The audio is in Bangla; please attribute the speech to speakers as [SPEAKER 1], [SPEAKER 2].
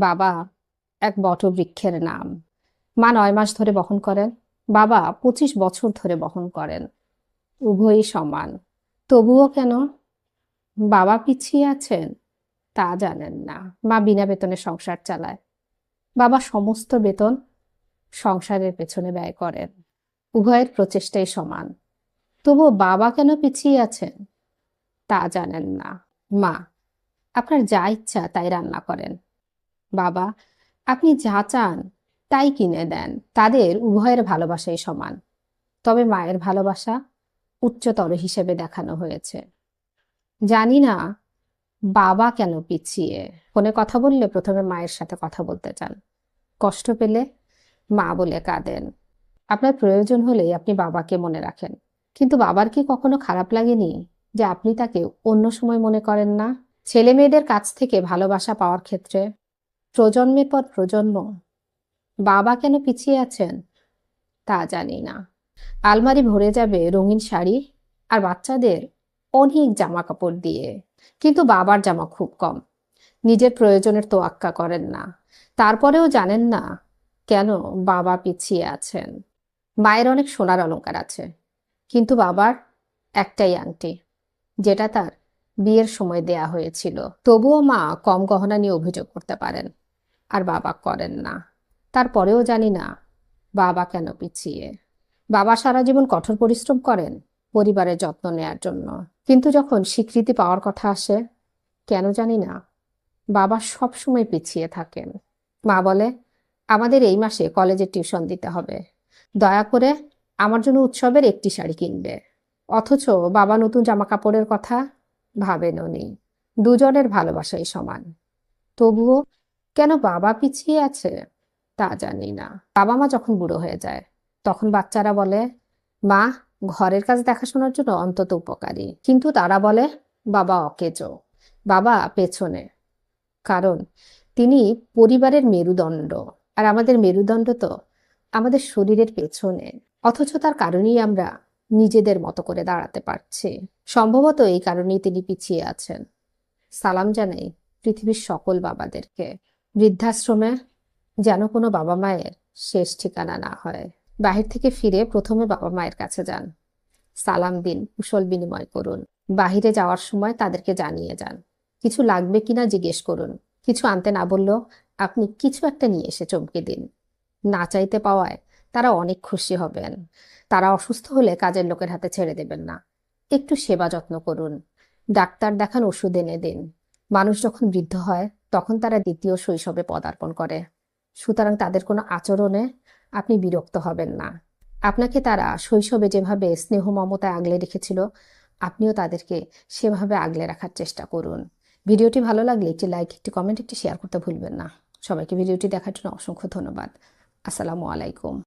[SPEAKER 1] বাবা, এক বটবৃক্ষের নাম। মা নয় মাস ধরে বহন করেন, বাবা পঁচিশ বছর ধরে বহন করেন। উভয়ই সমান। তবুও কেন? বাবা পিছিয়ে আছেন? তা জানেন না। মা বিনা বেতনে সংসার চালায়। বাবা সমস্ত বেতন সংসারের পেছনে ব্যয় করেন। উভয়ের প্রচেষ্টাই সমান। তবুও বাবা কেন পিছিয়ে আছেন? তা জানেন না। মা, আপনার যা ইচ্ছা তাই রান্না করেন। বাবা, আপনি যা চান তাই কিনে দেন। তাদের উভয়ের ভালোবাসাই সমান। তবে মায়ের ভালোবাসা উচ্চতর হিসেবে দেখানো হয়েছে। জানি না বাবা কেন পিছিয়ে। ফোনে কথা বললে প্রথমে মায়ের সাথে কথা বলতে চান। কষ্ট পেলে মা বলে কাঁদেন। আপনার প্রয়োজন হলেই আপনি বাবাকে মনে রাখেন। কিন্তু বাবার কি কখনো খারাপ লাগেনি যে আপনি তাকে অন্য সময় মনে করেন না? ছেলে মেয়েদের কাছ থেকে ভালোবাসা পাওয়ার ক্ষেত্রে প্রজন্মের পর প্রজন্ম। বাবা কেন পিছিয়ে আছেন? তা জানি না। আলমারি ভরে যাবে রঙিন শাড়ি আর বাচ্চাদের অনেক জামা কাপড় দিয়ে। কিন্তু বাবার জামা খুব কম। নিজের প্রয়োজনের তোয়াক্কা করেন না। তারপরেও জানেন না কেন বাবা পিছিয়ে আছেন। মায়ের অনেক সোনার অলংকার আছে। কিন্তু বাবার একটাই আংটি, যেটা তার বিয়ের সময় দেয়া হয়েছিল। তবুও মা কম গহনা নিয়ে অভিযোগ করতে পারেন। আর বাবা করেন না। তারপরেও জানি না বাবা কেন পিছিয়ে। বাবা সারা জীবন কঠোর পরিশ্রম করেন পরিবারের যত্ন নেয়ার জন্য। কিন্তু যখন স্বীকৃতি পাওয়ার কথা আসে, কেন জানি না। বাবা সবসময় পিছিয়ে থাকেন। মা বলে, আমাদের এই মাসে কলেজে টিউশন দিতে হবে। দয়া করে আমার জন্য উৎসবের একটি শাড়ি কিনবে। অথচ বাবা নতুন জামা কাপড়ের কথা ভাবেনও নি দুজনের ভালোবাসাই সমান। তবুও কেন বাবা পিছিয়ে আছে? তা জানি না। বাবা মা যখন বুড়ো হয়ে যায়, তখন বাচ্চারা বলে, মা, ঘরের কাজ দেখাশোনার জন্য অন্তত উপকারী। কিন্তু তারা বলে, বাবা অকেজো। বাবা পেছনে। কারণ তিনি পরিবারের মেরুদণ্ড। আর আমাদের মেরুদণ্ড তো আমাদের শরীরের পেছনে। অথচ তার কারণেই আমরা নিজেদের মতো করে দাঁড়াতে পারছি। সম্ভবত এই কারণেই তিনি পিছিয়ে আছেন। সালাম জানাই পৃথিবীর সকল বাবাদেরকে। বৃদ্ধাশ্রমে যেন কোনো বাবা মায়ের শেষ ঠিকানা না হয়। বাহির থেকে ফিরে প্রথমে বাবা মায়ের কাছে যান। সালাম দিন, কুশল বিনিময় করুন। বাহিরে যাওয়ার সময় তাদেরকে জানিয়ে যান। কিছু লাগবে কিনা জিজ্ঞেস করুন। কিছু আনতে না বললেও আপনি কিছু একটা নিয়ে এসে চমকে দিন। না চাইতে পাওয়ায় তারা অনেক খুশি হবেন। তারা অসুস্থ হলে কাজের লোকের হাতে ছেড়ে দেবেন না। একটু সেবা যত্ন করুন। ডাক্তার দেখান ওষুধ এনে দিন। মানুষ যখন বৃদ্ধ হয় তখন তারা দ্বিতীয় শৈশবে পদার্পণ করে। সুতরাং তাদের কোনো আচরণে আপনি বিরক্ত হবেন না। আপনাকে তারা শৈশবে যেভাবে স্নেহ মমতায় আগলে রেখেছিল, আপনিও তাদেরকে সেভাবে আগলে রাখার চেষ্টা করুন। ভিডিওটি ভালো লাগলে একটি লাইক, একটি কমেন্ট, একটি শেয়ার করতে ভুলবেন না। সবাইকে ভিডিওটি দেখার জন্য অসংখ্য ধন্যবাদ। আসসালামু আলাইকুম।